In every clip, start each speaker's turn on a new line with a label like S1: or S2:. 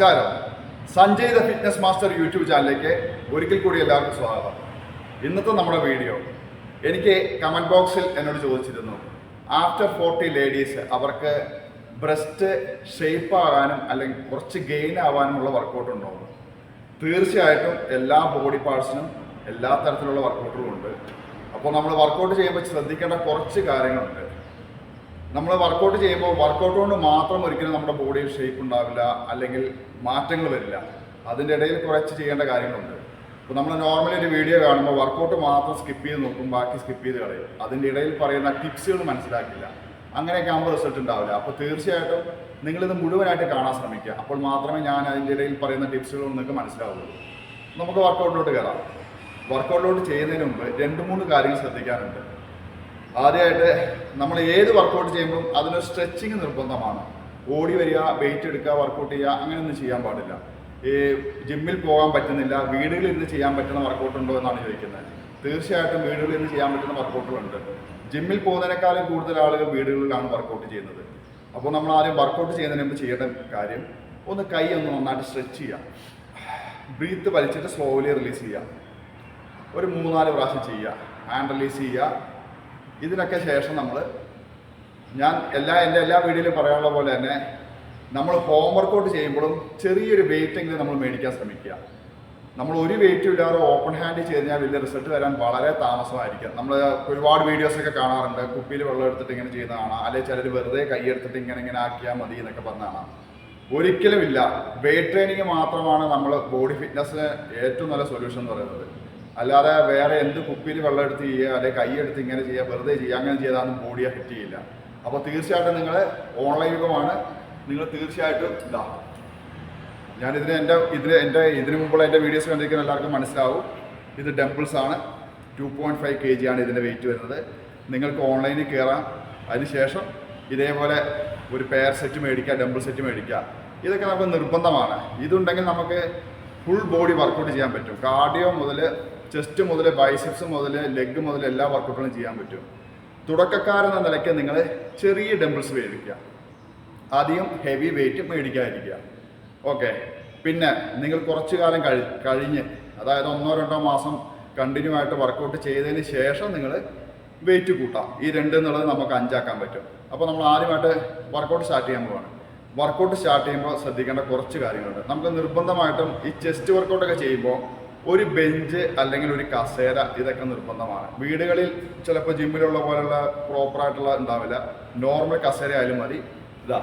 S1: നമസ്കാരം. Sanjay the fitness master YouTube ചാനലിലേക്ക് ഒരിക്കൽ കൂടി എല്ലാവർക്കും സ്വാഗതം. ഇന്നത്തെ നമ്മുടെ വീഡിയോ. എനിക്ക് കമന്റ് ബോക്സിൽ എന്നോട് ചോദിച്ചിരുന്നു ആഫ്റ്റർ ഫോർട്ടി ലേഡീസ് അവർക്ക് ബ്രസ്റ്റ് ഷേപ്പ് ആകാനും അല്ലെങ്കിൽ കുറച്ച് ഗെയിൻ ആവാനുമുള്ള വർക്കൗട്ട് ഉണ്ടോ? തീർച്ചയായിട്ടും എല്ലാ ബോഡി പാർട്സിനും എല്ലാ തരത്തിലുള്ള വർക്കൗട്ടുകളും ഉണ്ട്. അപ്പോൾ നമ്മൾ വർക്കൗട്ട് ചെയ്യുമ്പോൾ ശ്രദ്ധിക്കേണ്ട കുറച്ച് കാര്യങ്ങളുണ്ട്. നമ്മൾ വർക്കൗട്ട് ചെയ്യുമ്പോൾ വർക്കൗട്ട് കൊണ്ട് മാത്രം ഒരിക്കലും നമ്മുടെ ബോഡി ഷേപ്പ് ഉണ്ടാവില്ല അല്ലെങ്കിൽ മാറ്റങ്ങൾ വരില്ല. അതിന്റെ ഇടയിൽ കുറച്ച് ചെയ്യേണ്ട കാര്യങ്ങളുണ്ട്. അപ്പോൾ നമ്മൾ നോർമലി ഒരു വീഡിയോ കാണുമ്പോൾ വർക്കൗട്ട് മാത്രം സ്കിപ്പ് ചെയ്ത് നോക്കും ബാക്കി സ്കിപ്പ് ചെയ്ത് കളയും. അതിന്റെ ഇടയിൽ പറയുന്ന ടിപ്സുകൾ മനസ്സിലാക്കില്ല. അങ്ങനെയൊക്കെ ആകുമ്പോൾ റിസൾട്ട് ഉണ്ടാവില്ല. അപ്പോൾ തീർച്ചയായിട്ടും നിങ്ങളിത് മുഴുവനായിട്ട് കാണാൻ ശ്രമിക്കുക. അപ്പോൾ മാത്രമേ ഞാൻ അതിന്റെ ഇടയിൽ പറയുന്ന ടിപ്സുകൾ നിങ്ങൾക്ക് മനസ്സിലാവുള്ളൂ. നമുക്ക് വർക്കൗട്ടിലോട്ട് കയറാം വർക്കൗട്ടിലോട്ട് ചെയ്യുന്നതിന് മുമ്പ് രണ്ട് മൂന്ന് കാര്യങ്ങൾ ശ്രദ്ധിക്കാനുണ്ട്. ആദ്യമായിട്ട് നമ്മൾ ഏത് വർക്കൗട്ട് ചെയ്യുമ്പോഴും അതിനൊരു സ്ട്രെച്ചിങ് നിർബന്ധമാണ്. ഓടി വരിക വെയിറ്റ് എടുക്കുക വർക്കൗട്ട് ചെയ്യുക അങ്ങനെയൊന്നും ചെയ്യാൻ പാടില്ല. ഈ ജിമ്മിൽ പോകാൻ പറ്റുന്നില്ല വീടുകളിൽ നിന്ന് ചെയ്യാൻ പറ്റുന്ന വർക്കൗട്ട് ഉണ്ടോ എന്നാണ് ചോദിക്കുന്നത്. തീർച്ചയായിട്ടും വീടുകളിൽ ഇരുന്ന് ചെയ്യാൻ പറ്റുന്ന വർക്കൗട്ടുകളുണ്ട് ജിമ്മിൽ പോകുന്നതിനേക്കാളും കൂടുതൽ ആളുകൾ വീടുകളിലാണ് വർക്കൗട്ട് ചെയ്യുന്നത്. അപ്പോൾ നമ്മൾ ആദ്യം വർക്കൗട്ട് ചെയ്യുന്നതിന് മുമ്പ് ചെയ്യേണ്ട കാര്യം ഒന്ന് കൈ ഒന്ന് നന്നായിട്ട് സ്ട്രെച്ച് ചെയ്യാം ബ്രീത്ത് വലിച്ചിട്ട് സ്ലോലി റിലീസ് ചെയ്യാം ഒരു മൂന്നാൽ പ്രാവശ്യം ചെയ്യുക. ഹാൻഡ് റിലീസ് ചെയ്യുക. ഇതിനൊക്കെ ശേഷം നമ്മൾ ഞാൻ എല്ലാ എന്റെ എല്ലാ വീഡിയോയിലും പറയാനുള്ള പോലെ തന്നെ നമ്മൾ ഹോം വർക്കൗട്ട് ചെയ്യുമ്പോഴും ചെറിയൊരു വെയിറ്റ് എങ്കിലും നമ്മൾ മേടിക്കാൻ ശ്രമിക്കുക. നമ്മൾ ഒരു വെയിറ്റും ഇല്ലാതെ ഓപ്പൺ ഹാൻഡ് ചെയ്ത് കഴിഞ്ഞാൽ വലിയ റിസൾട്ട് വരാൻ വളരെ താമസമായിരിക്കും. നമ്മൾ ഒരുപാട് വീഡിയോസൊക്കെ കാണാറുണ്ട്. കുപ്പിയിൽ വെള്ളം എടുത്തിട്ട് ഇങ്ങനെ ചെയ്യുന്ന കാണാം. അല്ലെങ്കിൽ ചിലർ വെറുതെ കൈ എടുത്തിട്ട് ഇങ്ങനെ ഇങ്ങനെ ആക്കിയാൽ മതി എന്നൊക്കെ പറഞ്ഞ ഒരിക്കലും ഇല്ല. വെയിറ്റ് ട്രെയിനിങ് മാത്രമാണ് നമ്മൾ ബോഡി ഫിറ്റ്നസ്സിന് ഏറ്റവും നല്ല സൊല്യൂഷൻ എന്ന് പറയുന്നത്. അല്ലാതെ വേറെ എന്ത് കുപ്പിയിൽ വെള്ളം എടുത്ത് ചെയ്യുക അല്ലെങ്കിൽ കൈ എടുത്ത് ഇങ്ങനെ ചെയ്യുക വെറുതെ ചെയ്യുക അങ്ങനെ ചെയ്താലും ബോഡിയെ ഫിറ്റ് ചെയ്യില്ല. അപ്പോൾ തീർച്ചയായിട്ടും നിങ്ങൾ ഓൺലൈൻ യുഗമാണ്. നിങ്ങൾ തീർച്ചയായിട്ടും ഇതാ. ഞാനിതിന് എന്റെ ഇതിന് എന്റെ ഇതിനു മുമ്പുള്ള എന്റെ വീഡിയോസ് കണ്ടിരിക്കുന്ന എല്ലാവർക്കും മനസ്സിലാവും. ഇത് ഡംബിൾസ് ആണ്. Two point five K G ആണ് ഇതിന്റെ വെയിറ്റ് വരുന്നത്. നിങ്ങൾക്ക് ഓൺലൈനിൽ കയറാം. അതിനുശേഷം ഇതേപോലെ ഒരു പെയർ സെറ്റ് മേടിക്കുക ഡംബിൾ സെറ്റ് മേടിക്കുക. ഇതൊക്കെ നമുക്ക് നിർബന്ധമാണ്. ഇതുണ്ടെങ്കിൽ നമുക്ക് ഫുൾ ബോഡി വർക്കൗട്ട് ചെയ്യാൻ പറ്റും. കാർഡിയോ മുതൽ ചെസ്റ്റ് മുതൽ ബൈസെപ്സ് മുതൽ ലെഗ് മുതൽ എല്ലാ വർക്കൗട്ടുകളും ചെയ്യാൻ പറ്റും. തുടക്കക്കാരെന്ന നിലയ്ക്ക് നിങ്ങൾ ചെറിയ ഡംബിൾസ് മേടിക്കുക അധികം ഹെവി വെയിറ്റ് മേടിക്കാതിരിക്കുക. ഓക്കെ പിന്നെ നിങ്ങൾ കുറച്ചു കാലം കഴി കഴിഞ്ഞ് അതായത് ഒന്നോ രണ്ടോ മാസം കണ്ടിന്യൂ ആയിട്ട് വർക്കൗട്ട് ചെയ്തതിന് ശേഷം നിങ്ങൾ വെയിറ്റ് കൂട്ടാം. ഈ രണ്ട് എന്നുള്ളത് നമുക്ക് അഞ്ചാക്കാൻ പറ്റും. അപ്പോൾ നമ്മൾ ആദ്യമായിട്ട് വർക്കൗട്ട് സ്റ്റാർട്ട് ചെയ്യാൻ പോവാണ്. വർക്കൗട്ട് സ്റ്റാർട്ട് ചെയ്യുമ്പോൾ ശ്രദ്ധിക്കേണ്ട കുറച്ച് കാര്യങ്ങളുണ്ട്. നമുക്ക് നിർബന്ധമായിട്ടും ഈ ചെസ്റ്റ് വർക്കൗട്ടൊക്കെ ചെയ്യുമ്പോൾ ഒരു ബെഞ്ച് അല്ലെങ്കിൽ ഒരു കസേര ഇതൊക്കെ നിർബന്ധമാണ്. വീടുകളിൽ ചിലപ്പോൾ ജിമ്മിലുള്ള പോലുള്ള പ്രോപ്പറായിട്ടുള്ള ഉണ്ടാവില്ല. നോർമൽ കസേര ആയാലും മതി. ഇതാ.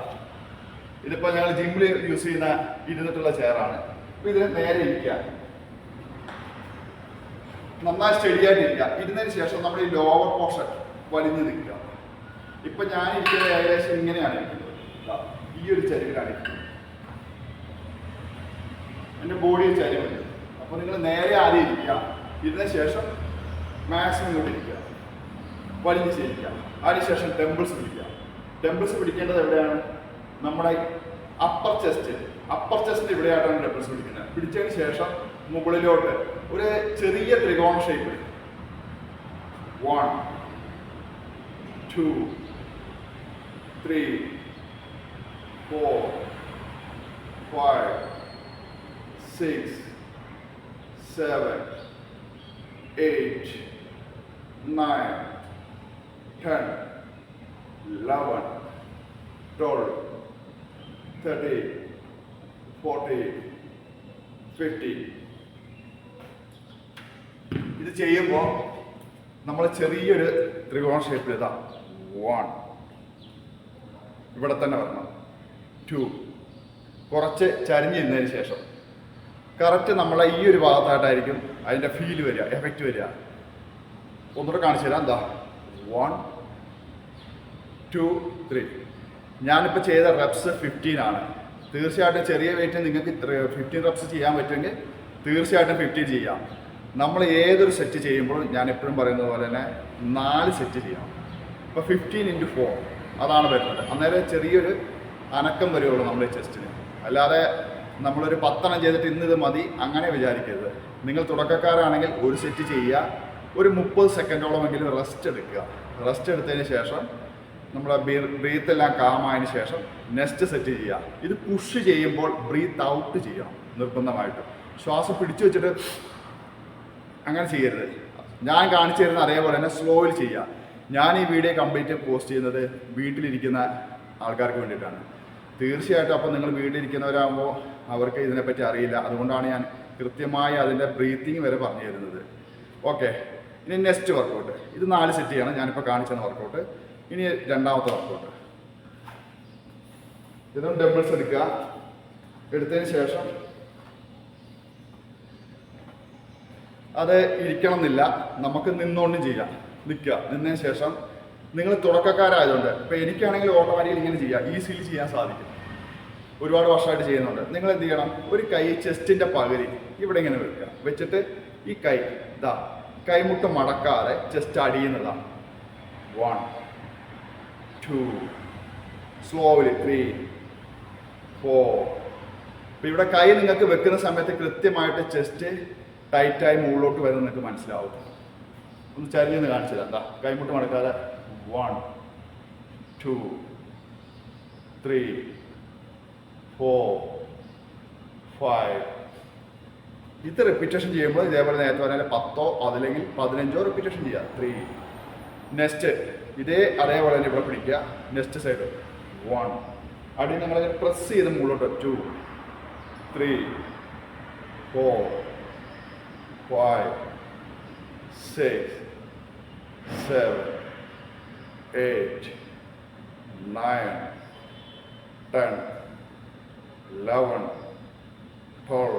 S1: ഇതിപ്പോൾ ഞങ്ങൾ ജിമ്മിൽ യൂസ് ചെയ്യുന്ന ഇരുന്നിട്ടുള്ള ചെയറാണ് അപ്പോൾ ഇതിന് നേരെ ഇരിക്കുക. നന്നായി ഇരിക്കുക. ഇരുന്നതിന് ശേഷം നമ്മൾ ഈ ലോവർ പോർഷൻ വലിഞ്ഞു നിൽക്കുക. ഇപ്പം ഞാൻ ഇരിക്കുന്നത് ഏകദേശം ഇങ്ങനെയാണ്. ഒരു ചരിവിലാണ് എന്റെ ബോഡിയിൽ ചരിവുണ്ട്. അപ്പൊ നിങ്ങൾ നേരെ ആദ്യം ഇരിക്കുക ഇരുന്ന ശേഷം മാക്സിമം കൊണ്ട് ഇരിക്കുക. വലിഞ്ഞ് ചെയ്യിക്കുക അതിനുശേഷം ടെമ്പിൾസ് പിടിക്കുക. ടെമ്പിൾസ് പിടിക്കേണ്ടത് എവിടെയാണ്? നമ്മുടെ അപ്പർ ചെസ്റ്റ് അപ്പർ ചെസ്റ്റ് ഇവിടെയായിട്ടാണ് ടെമ്പിൾസ് പിടിക്കുന്നത്. പിടിച്ചതിന് ശേഷം മുകളിലോട്ട് ഒരു ചെറിയ ത്രികോണ shape one two three four five, six, seven, eight, nine, ten, eleven, twelve, thirteen, fourteen, fifteen. ഇത് ചെയ്യുമ്പോൾ നമ്മൾ ചെറിയൊരു ത്രികോണ ഷേപ്പിൽ ഇതാ വൺ ഇവിടെ തന്നെ വരണം ടു കുറച്ച് ചരിഞ്ഞിരുന്നതിന് ശേഷം. കറക്റ്റ് നമ്മളെ ഈ ഒരു ഭാഗത്തായിട്ടായിരിക്കും അതിന്റെ ഫീൽ വരിക എഫക്റ്റ് വരിക. ഒന്നുകൂടെ കാണിച്ചു തരാം. എന്താ വൺ ടു ത്രീ ഞാനിപ്പോൾ ചെയ്ത റെപ്സ് ഫിഫ്റ്റീൻ ആണ്. തീർച്ചയായിട്ടും ചെറിയ വെയിറ്റ് നിങ്ങൾക്ക് ഫിഫ്റ്റീൻ റെപ്സ് ചെയ്യാൻ പറ്റുമെങ്കിൽ തീർച്ചയായിട്ടും ഫിഫ്റ്റീൻ ചെയ്യാം. നമ്മൾ ഏതൊരു സെറ്റ് ചെയ്യുമ്പോഴും ഞാൻ എപ്പോഴും പറയുന്നത് പോലെ തന്നെ നാല് സെറ്റ് ചെയ്യാം ഇപ്പോൾ ഫിഫ്റ്റീൻ ഇന്റു ഫോർ അതാണ് വരുന്നത്. അന്നേരം ചെറിയൊരു അനക്കം വരുള്ളൂ നമ്മുടെ ചെസ്റ്റിന്. അല്ലാതെ നമ്മളൊരു പത്തെണ്ണം ചെയ്തിട്ട് ഇന്ന് ഇത് മതി അങ്ങനെ വിചാരിക്കരുത്. നിങ്ങൾ തുടക്കക്കാരാണെങ്കിൽ ഒരു സെറ്റ് ചെയ്യുക ഒരു മുപ്പത് സെക്കൻഡോളമെങ്കിലും റെസ്റ്റ് എടുക്കുക. റെസ്റ്റ് എടുത്തതിന് ശേഷം നമ്മളെ ബ്രീത്ത് എല്ലാം കാമായതിന് ശേഷം നെക്സ്റ്റ് സെറ്റ് ചെയ്യുക. ഇത് പുഷ് ചെയ്യുമ്പോൾ ബ്രീത്ത് ഔട്ട് ചെയ്യണം നിർബന്ധമായിട്ട്. ശ്വാസം പിടിച്ചു വെച്ചിട്ട് അങ്ങനെ ചെയ്യരുത്. ഞാൻ കാണിച്ചു തരുന്ന അതേപോലെ തന്നെ സ്ലോയിൽ ചെയ്യുക. ഞാൻ ഈ വീഡിയോ കംപ്ലീറ്റ് പോസ്റ്റ് ചെയ്യുന്നത് വീട്ടിലിരിക്കുന്ന ആൾക്കാർക്ക് വേണ്ടിയിട്ടാണ്. തീർച്ചയായിട്ടും അപ്പോൾ നിങ്ങൾ വീട്ടിലിരിക്കുന്നവരാകുമ്പോൾ അവർക്ക് ഇതിനെപ്പറ്റി അറിയില്ല. അതുകൊണ്ടാണ് ഞാൻ കൃത്യമായി അതിന്റെ ബ്രീത്തിങ് വരെ പറഞ്ഞു തരുന്നത്. ഓക്കെ ഇനി നെക്സ്റ്റ് വർക്കൗട്ട് ഇത് നാല് സെറ്റിയാണ് ഞാനിപ്പോൾ കാണിച്ചെന്ന വർക്കൗട്ട് ഇനി രണ്ടാമത്തെ വർക്കൗട്ട് ഇതും ഡബിൾസ് എടുക്കുക. എടുത്തതിന് ശേഷം അത് ഇരിക്കണം എന്നില്ല നമുക്ക് നിന്നുകൊണ്ടും ചെയ്യാം. നിൽക്കുക. നിന്നതിന് ശേഷം നിങ്ങൾ തുടക്കക്കാരായതുകൊണ്ട് ഇപ്പോൾ എനിക്കാണെങ്കിൽ ഓട്ടോമാറ്റിക്കലി ഇങ്ങനെ ചെയ്യാം ഈസിലി ചെയ്യാൻ സാധിക്കും. ഒരുപാട് വർഷമായിട്ട് ചെയ്യുന്നുണ്ട്. നിങ്ങൾ എന്ത് ചെയ്യണം? ഒരു കൈ ചെസ്റ്റിന്റെ പകുതി ഇവിടെ ഇങ്ങനെ വെക്കുക. വെച്ചിട്ട് ഈ കൈ ഇതാ കൈമുട്ട് മടക്കാതെ chest അടിയുന്നതാണ് one two slowly three four ഇപ്പം ഇവിടെ കൈ നിങ്ങൾക്ക് വെക്കുന്ന സമയത്ത് കൃത്യമായിട്ട് ചെസ്റ്റ് ടൈറ്റായി മുകളിലോട്ട് വരുന്നത് നിങ്ങൾക്ക് മനസ്സിലാവും. ഒന്ന് ചരിഞ്ഞെന്ന് കാണിച്ചില്ല എന്താ കൈമുട്ട് മടക്കാതെ one two three four five ഇത് റിപ്പീറ്റേഷൻ ചെയ്യുമ്പോൾ ഇതേപോലെ നേരത്തെ പറഞ്ഞാൽ പത്തോ അതല്ലെങ്കിൽ പതിനഞ്ചോ റിപ്പീറ്റേഷൻ ചെയ്യുക. ത്രീ നെക്സ്റ്റ് ഇതേ അതേപോലെ തന്നെ ഇവിടെ പിടിക്കുക. നെക്സ്റ്റ് സൈഡ് വൺ അടി നമ്മൾ പ്രസ് ചെയ്ത് മുകളിലോട്ട്. Two three four five six seven eight nine, ten, eleven, twelve,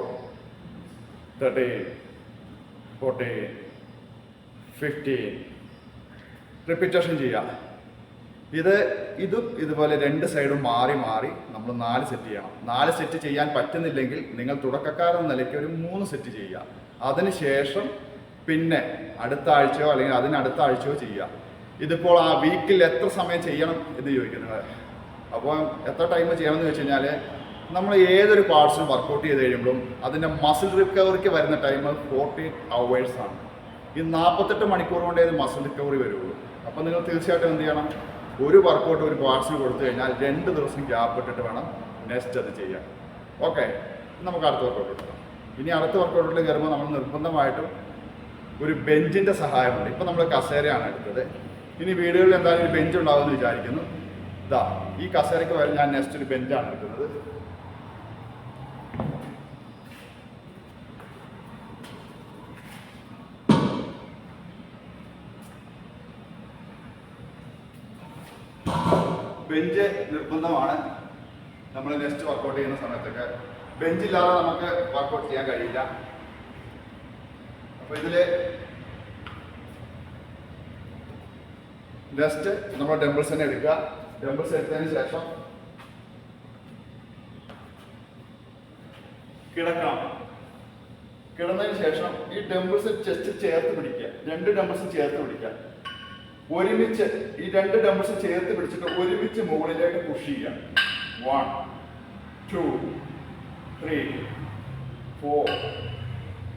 S1: thirteen, fourteen, fifteen. Repetition ചെയ്യാം. ഇത് ഇതും ഇതുപോലെ രണ്ട് സൈഡും മാറി മാറി നമ്മൾ നാല് സെറ്റ് ചെയ്യണം. നാല് സെറ്റ് ചെയ്യാൻ പറ്റുന്നില്ലെങ്കിൽ നിങ്ങൾ തുടക്കക്കാരെന്ന നിലയ്ക്ക് ഒരു മൂന്ന് സെറ്റ് ചെയ്യുക അതിനുശേഷം പിന്നെ അടുത്ത ആഴ്ചയോ അല്ലെങ്കിൽ അതിനടുത്ത ആഴ്ചയോ ചെയ്യുക ഇതിപ്പോൾ ആ വീക്കിൽ എത്ര സമയം ചെയ്യണം എന്ന് ചോദിക്കുന്നത്. അപ്പോൾ എത്ര ടൈം ചെയ്യണം എന്ന് വെച്ച് കഴിഞ്ഞാൽ നമ്മൾ ഏതൊരു പാർട്സും വർക്കൗട്ട് ചെയ്ത് കഴിയുമ്പോഴും അതിന്റെ മസിൽ റിക്കവറിക്ക് വരുന്ന ടൈം ഫോർട്ടി അവേഴ്സ് ആണ്. ഈ നാൽപ്പത്തെട്ട് മണിക്കൂർ കൊണ്ടേ ഇത് മസിൽ റിക്കവറി വരുള്ളൂ. അപ്പോൾ നിങ്ങൾ തീർച്ചയായിട്ടും എന്ത് ചെയ്യണം? ഒരു വർക്കൗട്ട് ഒരു പാർട്സിന് കൊടുത്തു കഴിഞ്ഞാൽ രണ്ട് ദിവസം ഗ്യാപ്പ് ഇട്ടിട്ട് വേണം നെക്സ്റ്റ് അത് ചെയ്യാൻ. ഓക്കെ നമുക്ക് അടുത്ത വർക്കൗട്ട് എടുക്കാം ഇനി അടുത്ത വർക്കൗട്ടിൽ കയറുമ്പോൾ നമ്മൾ നിർബന്ധമായിട്ടും ഒരു ബെഞ്ചിന്റെ സഹായമുണ്ട് ഇപ്പം നമ്മൾ കസേരയാണ് എടുത്തത്. ഇനി വീടുകളിൽ എന്തായാലും ഒരു ബെഞ്ച് ഉണ്ടാകുമെന്ന് വിചാരിക്കുന്നു. ഇതാ ഈ കസേരയ്ക്ക് വരെ ഞാൻ നെക്സ്റ്റ് ഒരു ബെഞ്ചാണ് എടുക്കുന്നത്. ബെഞ്ച് നിർബന്ധമാണ്. നമ്മൾ നെക്സ്റ്റ് വർക്കൗട്ട് ചെയ്യുന്ന സമയത്തൊക്കെ. ബെഞ്ചില്ലാതെ നമുക്ക് വർക്കൗട്ട് ചെയ്യാൻ കഴിയില്ല. അപ്പൊ ഇതിൽ നെക്സ്റ്റ് നമ്മൾ ഡംബിൾസ് തന്നെ എടുക്കുക. ഡംബിൾസ് എടുത്തതിന് ശേഷം കിടക്കാം. കിടന്നതിന് ശേഷം ഈ ഡംബിൾസ് ചെസ്റ്റ് ചേർത്ത് പിടിക്കുക. രണ്ട് ഡംബിൾസ് ചേർത്ത് പിടിക്കുക. ഒരുമിച്ച് ഈ രണ്ട് ഡംബിൾസ് ചേർത്ത് പിടിച്ചിട്ട് ഒരുമിച്ച് മുകളിലേക്ക് പുഷ് ചെയ്യുക. One two three four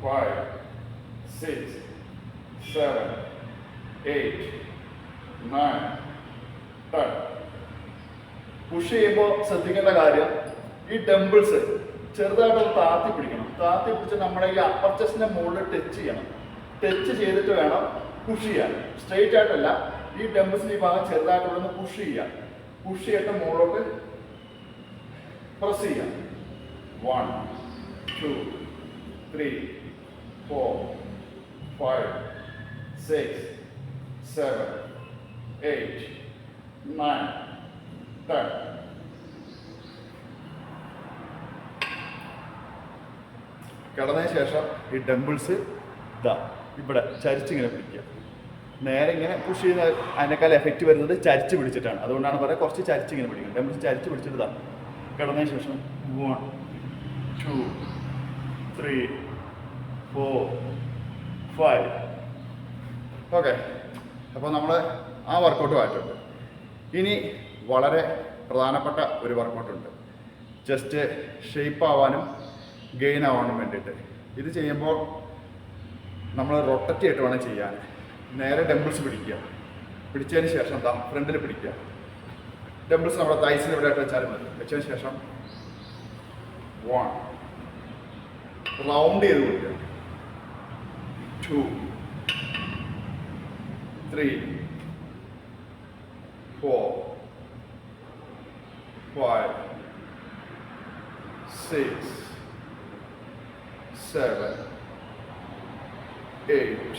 S1: five six seven eight push ചെയ്യുമ്പോൾ ശ്രദ്ധിക്കേണ്ട കാര്യം ഈ ഡംബിൾസ് ചെറുതായിട്ട് താത്തി പിടിക്കണം. താത്തി പിടിച്ച് നമ്മുടെ ഈ അപ്പർ ചെസ്റ്റിന്റെ മുകളിൽ ടച്ച് ചെയ്യണം. ടച്ച് ചെയ്തിട്ട് വേണം പുഷ് ചെയ്യാൻ. സ്ട്രെയിറ്റ് ആയിട്ടല്ല ഈ ഡംബിൾസിന്റെ ഈ ഭാഗം ചെറുതായിട്ട് ഇവിടെ പുഷ് ചെയ്യാം പുഷ് ചെയ്തിട്ട് മുകളിലോട്ട് പ്രസ് ചെയ്യാം. One two three four five six seven eight nine, ten. കിടന്നതിന് ശേഷം ഈ ഡംബിൾസ് ഇതാ ഇവിടെ ചരിച്ചിങ്ങനെ പിടിക്കുക. നേരെ ഇങ്ങനെ പുഷ് ചെയ്യുന്ന അതിനേക്കാൾ എഫക്റ്റ് വരുന്നത് ചരിച്ച് പിടിച്ചിട്ടാണ്. അതുകൊണ്ടാണ് പറയുക കുറച്ച് ചരിച്ചിങ്ങനെ പിടിക്കുന്നത് ഡംബിൾസ് ചരിച്ച് പിടിച്ചിട്ട് ഇതാ കിടന്നതിന് ശേഷം one two three four five okay അപ്പോൾ നമ്മൾ ആ വർക്കൗട്ട് മാറ്റുണ്ട് ഇനി വളരെ പ്രധാനപ്പെട്ട ഒരു വർക്കൗട്ടുണ്ട് ജസ്റ്റ് ഷേപ്പ് ആവാനും ഗെയിൻ ആവാനും വേണ്ടിയിട്ട്. ഇത് ചെയ്യുമ്പോൾ നമ്മൾ റൊട്ടറ്റ് ആയിട്ട് വേണം ചെയ്യാൻ. നേരെ ഡംബിൾസ് പിടിക്കുക. പിടിച്ചതിന് ശേഷം എന്താ ഫ്രണ്ടിൽ പിടിക്കുക. ഡംബിൾസ് നമ്മുടെ തൈസിന് ഇവിടെ ആയിട്ട് വെച്ചാലും മതി. വെച്ചതിന് ശേഷം വൺ റൗണ്ട് ചെയ്ത് കൊടുക്കുക. Two three four five, six, seven, eight,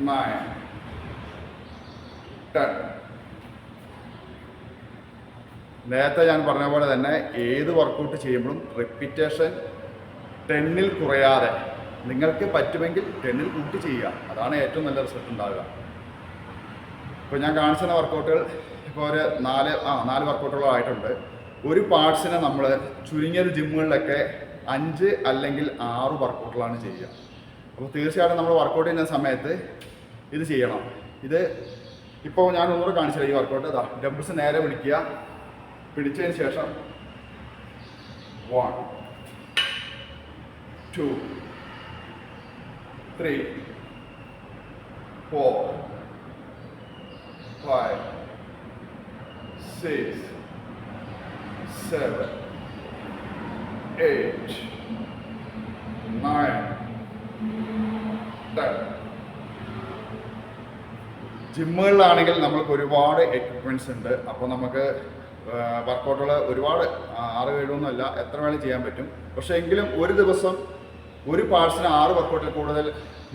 S1: nine, ten. നേരത്തെ ഞാൻ പറഞ്ഞ പോലെ തന്നെ ഏത് വർക്കൗട്ട് ചെയ്യുമ്പോഴും റിപ്പീറ്റേഷൻ ടെന്നിൽ കുറയാതെ നിങ്ങൾക്ക് പറ്റുമെങ്കിൽ ടെന്നിൽ കൂട്ടി ചെയ്യുക അതാണ് ഏറ്റവും നല്ല റിസൾട്ട് ഉണ്ടാവുക ഇപ്പോൾ ഞാൻ കാണിച്ചുന്ന വർക്കൗട്ടുകൾ ഇപ്പോൾ ഒരു നാല് ആ നാല് വർക്കൗട്ടുകളായിട്ടുണ്ട് ഒരു പാർട്സിനെ നമ്മൾ ചുരുങ്ങിയത് ജിമ്മുകളിലൊക്കെ അഞ്ച് അല്ലെങ്കിൽ ആറ് വർക്കൗട്ടുകളാണ് ചെയ്യുക. അപ്പോൾ തീർച്ചയായിട്ടും നമ്മൾ വർക്കൗട്ട് ചെയ്യുന്ന സമയത്ത് ഇത് ചെയ്യണം. ഇത് ഇപ്പോൾ ഞാൻ ഒന്നുകൂടെ കാണിച്ചില്ല ഈ വർക്കൗട്ട് ഇതാ ഡംബിൾസ് നേരെ പിടിക്കുക പിടിച്ചതിന് ശേഷം one two three four five, six, seven, eight, nine, ten. ജിമ്മുകളിലാണെങ്കിൽ നമ്മൾക്ക് ഒരുപാട് എക്യുപ്മെന്റ്സ് ഉണ്ട്. അപ്പോൾ നമുക്ക് വർക്കൗട്ടുകൾ ഒരുപാട് ആറ് ഏഴൊന്നുമല്ല എത്ര വേണേലും ചെയ്യാൻ പറ്റും. പക്ഷേ എങ്കിലും ഒരു ദിവസം ഒരു പാർട്സിന് ആറ് വർക്കൗട്ടിൽ കൂടുതൽ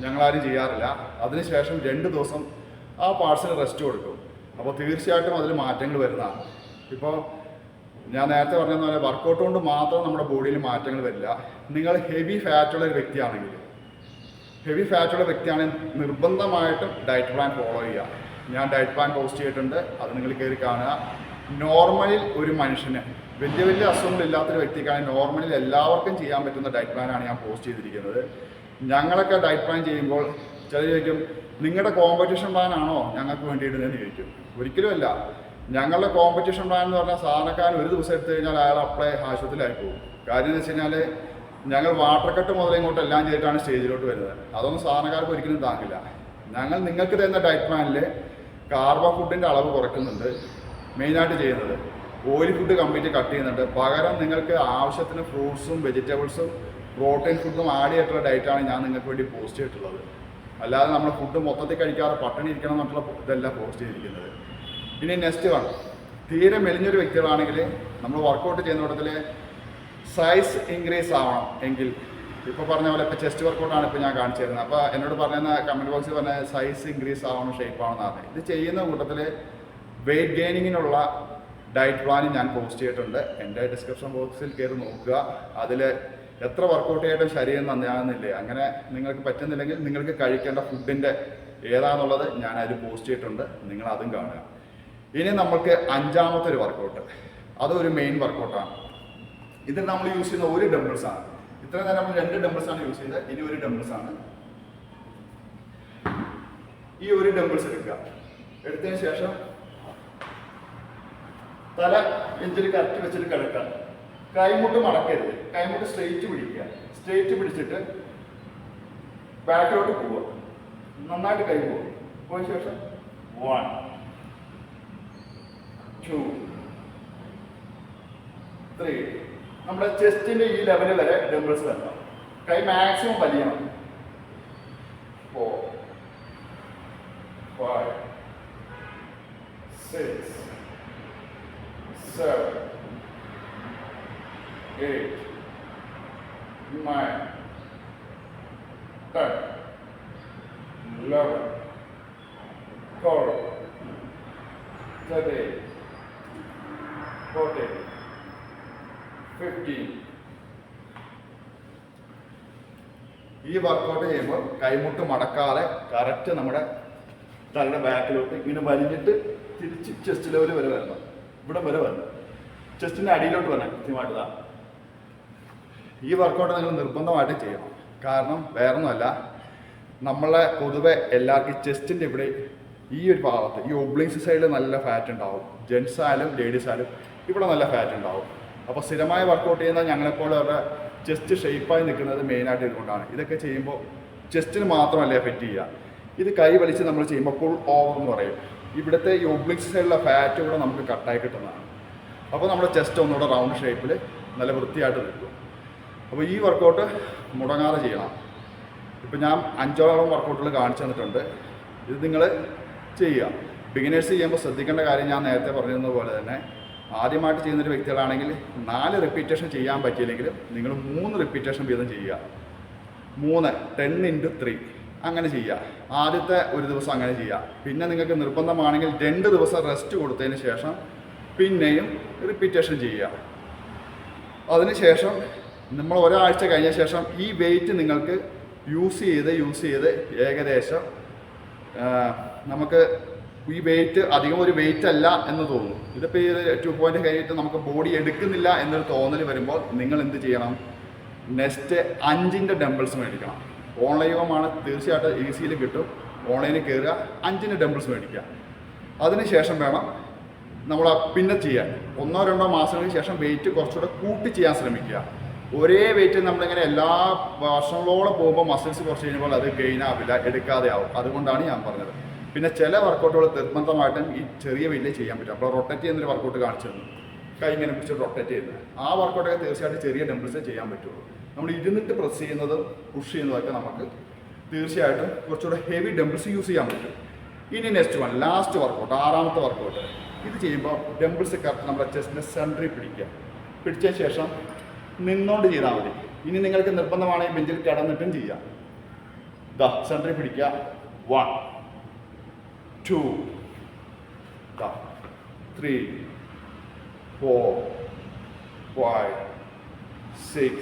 S1: ഞങ്ങളാരും ചെയ്യാറില്ല. അതിനുശേഷം രണ്ട് ദിവസം ആ പാർട്സിന് റെസ്റ്റ് കൊടുക്കും. അപ്പോൾ തീർച്ചയായിട്ടും അതിൽ മാറ്റങ്ങൾ വരുന്നതാണ് ഇപ്പോൾ ഞാൻ നേരത്തെ പറഞ്ഞ പോലെ വർക്കൗട്ട് കൊണ്ട് മാത്രം നമ്മുടെ ബോഡിയിൽ മാറ്റങ്ങൾ വരില്ല. നിങ്ങൾ ഹെവി ഫാറ്റുള്ള ഒരു വ്യക്തിയാണെങ്കിൽ ഹെവി ഫാറ്റുള്ള വ്യക്തിയാണെങ്കിൽ നിർബന്ധമായിട്ടും ഡയറ്റ് പ്ലാൻ ഫോളോ ചെയ്യുക. ഞാൻ ഡയറ്റ് പ്ലാൻ പോസ്റ്റ് ചെയ്തിട്ടുണ്ട്. അത് നിങ്ങൾ കയറി കാണുക. നോർമലിൽ ഒരു മനുഷ്യന് വലിയ വലിയ അസുഖങ്ങളില്ലാത്തൊരു വ്യക്തിക്കാണെങ്കിൽ നോർമലിൽ എല്ലാവർക്കും ചെയ്യാൻ പറ്റുന്ന ഡയറ്റ് പ്ലാനാണ് ഞാൻ പോസ്റ്റ് ചെയ്തിരിക്കുന്നത്. ഞങ്ങളൊക്കെ ഡയറ്റ് പ്ലാൻ ചെയ്യുമ്പോൾ ചിലർ ചോദിക്കും നിങ്ങളുടെ കോമ്പറ്റീഷൻ പ്ലാൻ ആണോ ഞങ്ങൾക്ക് വേണ്ടിയിടുന്നതെന്ന് ചോദിക്കും. ഒരിക്കലുമല്ല ഞങ്ങളുടെ കോമ്പറ്റീഷൻ പ്ലാൻ എന്ന് പറഞ്ഞാൽ സാധനക്കാരൻ ഒരു ദിവസം എടുത്തു കഴിഞ്ഞാൽ അയാൾ അപ്ലൈ ആശുപത്രിയിലായി പോകും. കാര്യം എന്ന് വെച്ച് കഴിഞ്ഞാൽ ഞങ്ങൾ വാട്ടർ കട്ട് മുതൽ ഇങ്ങോട്ട് എല്ലാം ചെയ്തിട്ടാണ് സ്റ്റേജിലോട്ട് വരുന്നത്. അതൊന്നും സാധനക്കാർക്ക് ഒരിക്കലും താങ്ങില്ല. ഞങ്ങൾ നിങ്ങൾക്ക് തരുന്ന ഡയറ്റ് പ്ലാനിൽ കാർബ ഫുഡിന്റെ അളവ് കുറയ്ക്കുന്നുണ്ട് മെയിനായിട്ട് ചെയ്യുന്നത്. ഓയിൽ ഫുഡ് കംപ്ലീറ്റ് കട്ട് ചെയ്യുന്നുണ്ട്. പകരം നിങ്ങൾക്ക് ആവശ്യത്തിന് ഫ്രൂട്ട്സും വെജിറ്റബിൾസും പ്രോട്ടീൻ ഫുഡും ആഡ് ചെയ്തിട്ടുള്ള ഡയറ്റാണ് ഞാൻ നിങ്ങൾക്ക് വേണ്ടി പോസ്റ്റ് ചെയ്തിട്ടുള്ളത്. അല്ലാതെ നമ്മൾ ഫുഡ് മൊത്തത്തിൽ കഴിക്കാതെ പട്ടിണി ഇരിക്കണം എന്നുള്ള ഇതല്ല പോസ്റ്റ് ചെയ്തിരിക്കുന്നത്. ഇനി നെക്സ്റ്റ് വൺ തീരെ മെലിഞ്ഞൊരു വ്യക്തികളാണെങ്കിൽ നമ്മൾ വർക്കൗട്ട് ചെയ്യുന്ന കൂട്ടത്തിൽ സൈസ് ഇൻക്രീസ് ആവണം എങ്കിൽ. ഇപ്പോൾ പറഞ്ഞ പോലെ ഇപ്പോൾ ചെസ്റ്റ് വർക്കൗട്ടാണ് ഇപ്പോൾ ഞാൻ കാണിച്ചു തരുന്നത്. അപ്പോൾ എന്നോട് പറഞ്ഞ കമന്റ് ബോക്സിൽ പറഞ്ഞ സൈസ് ഇൻക്രീസ് ആവണം ഷേപ്പ് ആവണം എന്നാണ് ഇത് ചെയ്യുന്ന കൂട്ടത്തിൽ വെയിറ്റ് ഗെയിനിങ്ങിനുള്ള ഡയറ്റ് പ്ലാൻ ഞാൻ പോസ്റ്റ് ചെയ്തിട്ടുണ്ട്. എന്റെ ഡിസ്ക്രിപ്ഷൻ ബോക്സിൽ കയറി നോക്കുക. അതിൽ എത്ര വർക്കൗട്ട് ചെയ്തിട്ടും ശരീരം നന്നാകുന്നില്ലേ അങ്ങനെ നിങ്ങൾക്ക് പറ്റുന്നില്ലെങ്കിൽ നിങ്ങൾക്ക് കഴിക്കേണ്ട ഫുഡിന്റെ ഏതാണെന്നുള്ളത് ഞാൻ അതിൽ പോസ്റ്റ് ചെയ്തിട്ടുണ്ട്. നിങ്ങൾ അതും കാണുക. ഇനി നമ്മൾക്ക് അഞ്ചാമത്തെ ഒരു വർക്കൗട്ട് അതൊരു മെയിൻ വർക്കൗട്ടാണ് ഇതിൽ നമ്മൾ യൂസ് ചെയ്യുന്ന ഒരു ഡംബിൾസ് ആണ്. ഇത്ര നേരം നമ്മൾ രണ്ട് ഡംബിൾസ് ആണ് യൂസ് ചെയ്തത്. ഇനി ഒരു ഡംബിൾസ് ആണ്. ഈ ഒരു ഡംബിൾസ് എടുക്കുക. എടുത്തതിന് ശേഷം തല നെഞ്ചിൽ കറക്റ്റ് വെച്ചിട്ട് കിടക്കുക. കൈമുട്ട് മടക്കരുത്. കൈമുട്ട് സ്ട്രെയിറ്റ് പിടിക്കുക. സ്ട്രെയിറ്റ് പിടിച്ചിട്ട് ബാക്കിലോട്ട് പോവുക. നന്നായിട്ട് കൈ പോവുക. പോയ ശേഷം വൺ ടു ത്രീ നമ്മുടെ ചെസ്റ്റിന്റെ ഈ ലെവൽ വരെ ഡംബിൾസ് വരണം. കൈ maximum വലിയണം four five six seven, eight, nine, ten, eleven, twelve, thirteen, fourteen, fifteen. ഈ വർക്കൗട്ട് ചെയ്യുമ്പോൾ കൈമുട്ട് മടക്കാതെ കറക്റ്റ് നമ്മുടെ തലയുടെ ബാക്കിലോട്ട് ഇങ്ങനെ വലിഞ്ഞിട്ട് തിരിച്ച് ചെസ്റ്റ് ലെവൽ വരെ വരണം. ഇവിടെ വരെ വരണം. ചെസ്റ്റിന്റെ അടിയിലോട്ട് വരണം കൃത്യമായിട്ട് ഈ വർക്കൗട്ട് നിങ്ങൾ നിർബന്ധമായിട്ട് ചെയ്യണം. കാരണം വേറൊന്നുമല്ല നമ്മളെ പൊതുവെ എല്ലാവർക്കും ചെസ്റ്റിന്റെ ഇവിടെ ഈ ഒരു ഭാഗത്ത് ഈ ഒബ്ലിങ്സ് സൈഡിൽ നല്ല ഫാറ്റ് ഉണ്ടാവും. ജെൻസ് ആയാലും ലേഡീസ് ആയാലും ഇവിടെ നല്ല ഫാറ്റ് ഉണ്ടാവും. അപ്പോൾ സ്ഥിരമായി വർക്കൗട്ട് ചെയ്യുന്ന ഞങ്ങളെപ്പോലെ അവരുടെ ചെസ്റ്റ് ഷേപ്പായി നിൽക്കുന്നത് മെയിനായിട്ട് ഇതുകൊണ്ടാണ്. ഇതൊക്കെ ചെയ്യുമ്പോൾ ചെസ്റ്റിന് മാത്രമല്ല എഫക്റ്റ് ചെയ്യുക. ഇത് കൈ വലിച്ച് നമ്മൾ ചെയ്യുമ്പോൾ പുൾ ഓവർ എന്ന് പറയും. ഇവിടുത്തെ ഈ ഒബ്ലിക്സ് സൈഡിലുള്ള ഫാറ്റ് കൂടെ നമുക്ക് കട്ടായി കിട്ടുന്നതാണ്. അപ്പോൾ നമ്മുടെ ചെസ്റ്റ് ഒന്നുകൂടെ റൗണ്ട് ഷേപ്പിൽ നല്ല വൃത്തിയായിട്ട് നിൽക്കും. അപ്പോൾ ഈ വർക്കൗട്ട് മുടങ്ങാതെ ചെയ്യണം. ഇപ്പം ഞാൻ അഞ്ചോളം വർക്കൗട്ടുകൾ കാണിച്ചു തന്നിട്ടുണ്ട്. ഇത് നിങ്ങൾ ചെയ്യുക. ബിഗിനേഴ്സ് ചെയ്യുമ്പോൾ ശ്രദ്ധിക്കേണ്ട കാര്യം ഞാൻ നേരത്തെ പറഞ്ഞതുപോലെ തന്നെ ആദ്യമായിട്ട് ചെയ്യുന്നൊരു വ്യക്തികളാണെങ്കിൽ നാല് റിപ്പീറ്റേഷൻ ചെയ്യാൻ പറ്റിയില്ലെങ്കിലും നിങ്ങൾ മൂന്ന് റിപ്പീറ്റേഷൻ വീതം ചെയ്യുക. മൂന്ന് ടെൻ ഇന്റു ത്രീ അങ്ങനെ ചെയ്യുക. ആദ്യത്തെ ഒരു ദിവസം അങ്ങനെ ചെയ്യുക. പിന്നെ നിങ്ങൾക്ക് നിർബന്ധമാണെങ്കിൽ രണ്ട് ദിവസം റെസ്റ്റ് കൊടുത്തതിന് ശേഷം പിന്നെയും റിപ്പീറ്റേഷൻ ചെയ്യുക. അതിനുശേഷം നമ്മൾ ഒരാഴ്ച കഴിഞ്ഞ ശേഷം ഈ വെയിറ്റ് നിങ്ങൾക്ക് യൂസ് ചെയ്ത് യൂസ് ചെയ്ത് ഏകദേശം നമുക്ക് ഈ വെയിറ്റ് അധികം ഒരു വെയിറ്റ് അല്ല എന്ന് തോന്നും. ഇതിപ്പോൾ ഈ ടു പോയിന്റ് കഴിഞ്ഞിട്ട് നമുക്ക് ബോഡി എടുക്കുന്നില്ല എന്നൊരു തോന്നൽ വരുമ്പോൾ നിങ്ങൾ എന്ത് ചെയ്യണം? നെക്സ്റ്റ് അഞ്ചിന്റെ ഡംബിൾസ് മേടിക്കണം. ഓൺലൈനുമാണ് തീർച്ചയായിട്ടും ഈസിയിൽ കിട്ടും. ഓൺലൈനിൽ കയറുക അഞ്ചിന്റെ ഡംബിൾസ് മേടിക്കുക. അതിനുശേഷം വേണം നമ്മൾ പിന്നെ ചെയ്യാൻ. ഒന്നോ രണ്ടോ മാസങ്ങൾക്ക് ശേഷം വെയിറ്റ് കുറച്ചുകൂടെ കൂട്ടി ചെയ്യാൻ ശ്രമിക്കുക. ഒരേ വെയിറ്റ് നമ്മളിങ്ങനെ എല്ലാ വർഷങ്ങളോളം പോകുമ്പോൾ മസിൽസ് കുറച്ച് കഴിയുമ്പോൾ അത് ഗെയിൻ ആവില്ല എടുക്കാതെ ആവും. അതുകൊണ്ടാണ് ഞാൻ പറഞ്ഞത്. പിന്നെ ചില വർക്കൗട്ടുകൾ നിർബന്ധമായിട്ടും ഈ ചെറിയ വെയിലേ ചെയ്യാൻ പറ്റും. അപ്പോൾ റൊട്ടേറ്റ് ചെയ്യുന്നൊരു വർക്കൗട്ട് കാണിച്ചു തന്നു. കൈ ഇങ്ങനെ പിടിച്ച് റൊട്ടേറ്റ് ചെയ്യുന്നത് ആ വർക്കൗട്ടൊക്കെ തീർച്ചയായിട്ടും ചെറിയ ഡംബിൾസേ ചെയ്യാൻ പറ്റുള്ളൂ. നമ്മൾ ഇരുന്നിട്ട് പ്രസ് ചെയ്യുന്നത് പുഷ് ചെയ്യുന്നതൊക്കെ നമുക്ക് തീർച്ചയായിട്ടും കുറച്ചുകൂടെ ഹെവി ഡംബിൾസ് യൂസ് ചെയ്യാൻ പറ്റും. ഇനി നെക്സ്റ്റ് വൺ ലാസ്റ്റ് വർക്കൗട്ട് ആറാമത്തെ വർക്കൗട്ട് ഇത് ചെയ്യുമ്പോൾ ഡംബിൾസ് കറക്റ്റ് നമ്മുടെ ചെസ്റ്റിന്റെ സെന്ററിൽ പിടിക്കുക. പിടിച്ച ശേഷം നിന്നോണ്ട് ചെയ്താൽ മതി. ഇനി നിങ്ങൾക്ക് നിർബന്ധമാണെങ്കിൽ ബെഞ്ചിൽ കിടന്നിട്ടും ചെയ്യാം. ദ സെന്ററിൽ പിടിക്കുക. One two three four five, six,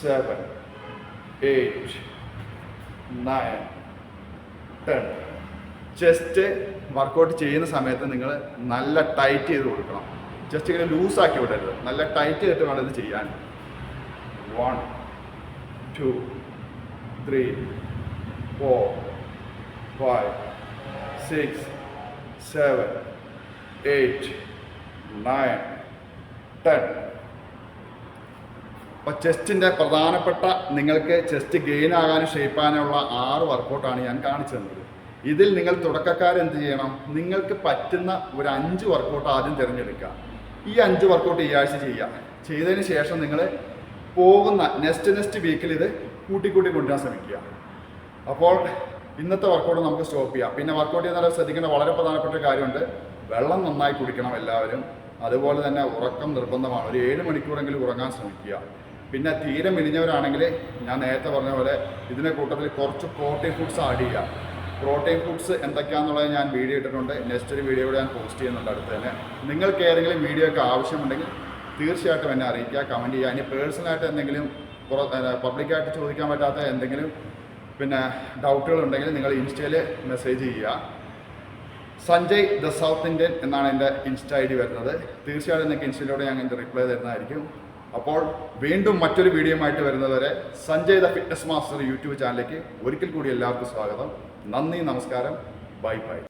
S1: seven, eight, nine, ten. Chest workout ചെയ്യുന്ന സമയത്ത് നിങ്ങൾ നല്ല ടൈറ്റ് ചെയ്ത് കൊടുക്കണം. ജസ്റ്റ് ഇങ്ങനെ ലൂസാക്കി വിടരുത്. നല്ല ടൈറ്റ് ചെയ്തിട്ട് വേണം ഇത് ചെയ്യാൻ. One two three four five six seven eight nine ten അപ്പോൾ ചെസ്റ്റിന്റെ പ്രധാനപ്പെട്ട നിങ്ങൾക്ക് ചെസ്റ്റ് ഗെയിൻ ആകാനും ഷേപ്പ് ആകാനുള്ള ആറ് വർക്കൗട്ടാണ് ഞാൻ കാണിച്ചു തന്നത്. ഇതിൽ നിങ്ങൾ തുടക്കക്കാർ എന്ത് ചെയ്യണം? നിങ്ങൾക്ക് പറ്റുന്ന ഒരു അഞ്ച് വർക്കൗട്ട് ആദ്യം തിരഞ്ഞെടുക്കുക. ഈ അഞ്ച് വർക്കൗട്ട് ഈ ആഴ്ച ചെയ്യുക. ചെയ്തതിന് ശേഷം നിങ്ങൾ പോകുന്ന നെക്സ്റ്റ് നെക്സ്റ്റ് വീക്കിൽ ഇത് കൂട്ടിക്കൂട്ടി കൊണ്ടുവരാൻ ശ്രമിക്കുക. അപ്പോൾ ഇന്നത്തെ വർക്കൗട്ട് നമുക്ക് സ്റ്റോപ്പ് ചെയ്യാം. പിന്നെ വർക്കൗട്ട് ചെയ്യുന്നവരെ ശ്രദ്ധിക്കേണ്ട വളരെ പ്രധാനപ്പെട്ട കാര്യമുണ്ട്. വെള്ളം നന്നായി കുടിക്കണം എല്ലാവരും. അതുപോലെ തന്നെ ഉറക്കം നിർബന്ധമാണ്. ഒരു ഏഴ് മണിക്കൂറെങ്കിലും ഉറങ്ങാൻ ശ്രമിക്കുക. പിന്നെ തീരെ മെലിഞ്ഞവരാണെങ്കിൽ ഞാൻ നേരത്തെ പറഞ്ഞ പോലെ ഇതിന്റെ കൂട്ടത്തിൽ കുറച്ച് പ്രോട്ടീൻ ഫുഡ്സ് ആഡ് ചെയ്യുക. പ്രോട്ടീൻ ഫുഡ്സ് എന്തൊക്കെയാണെന്നുള്ളത് ഞാൻ വീഡിയോ ഇട്ടിട്ടുണ്ട്. നെക്സ്റ്റ് ഒരു വീഡിയോ കൂടെ ഞാൻ പോസ്റ്റ് ചെയ്യുന്നുണ്ട് അടുത്ത് തന്നെ നിങ്ങൾക്ക് ഏതെങ്കിലും വീഡിയോ ഒക്കെ ആവശ്യമുണ്ടെങ്കിൽ തീർച്ചയായിട്ടും എന്നെ അറിയിക്കുക കമന്റ് ചെയ്യുക. ഇനി പേഴ്സണലായിട്ട് എന്തെങ്കിലും പബ്ലിക്കായിട്ട് ചോദിക്കാൻ പറ്റാത്ത എന്തെങ്കിലും പിന്നെ ഡൗട്ടുകൾ ഉണ്ടെങ്കിൽ നിങ്ങൾ ഇൻസ്റ്റയിൽ മെസ്സേജ് ചെയ്യുക. സഞ്ജയ് ദ സൗത്ത് ഇന്ത്യൻ എന്നാണ് എന്റെ ഇൻസ്റ്റ ഐ ഡി വരുന്നത്. തീർച്ചയായിട്ടും നിങ്ങൾക്ക് ഇൻസ്റ്റയിലൂടെ ഞാൻ എന്റെ റിപ്ലൈ തരുന്നതായിരിക്കും. അപ്പോൾ വീണ്ടും മറ്റൊരു വീഡിയോ ആയിട്ട് വരുന്നതുവരെ Sanjay the fitness master YouTube ചാനലിലേക്ക് ഒരിക്കൽ കൂടി എല്ലാവർക്കും സ്വാഗതം. നന്ദി നമസ്കാരം. Bye bye.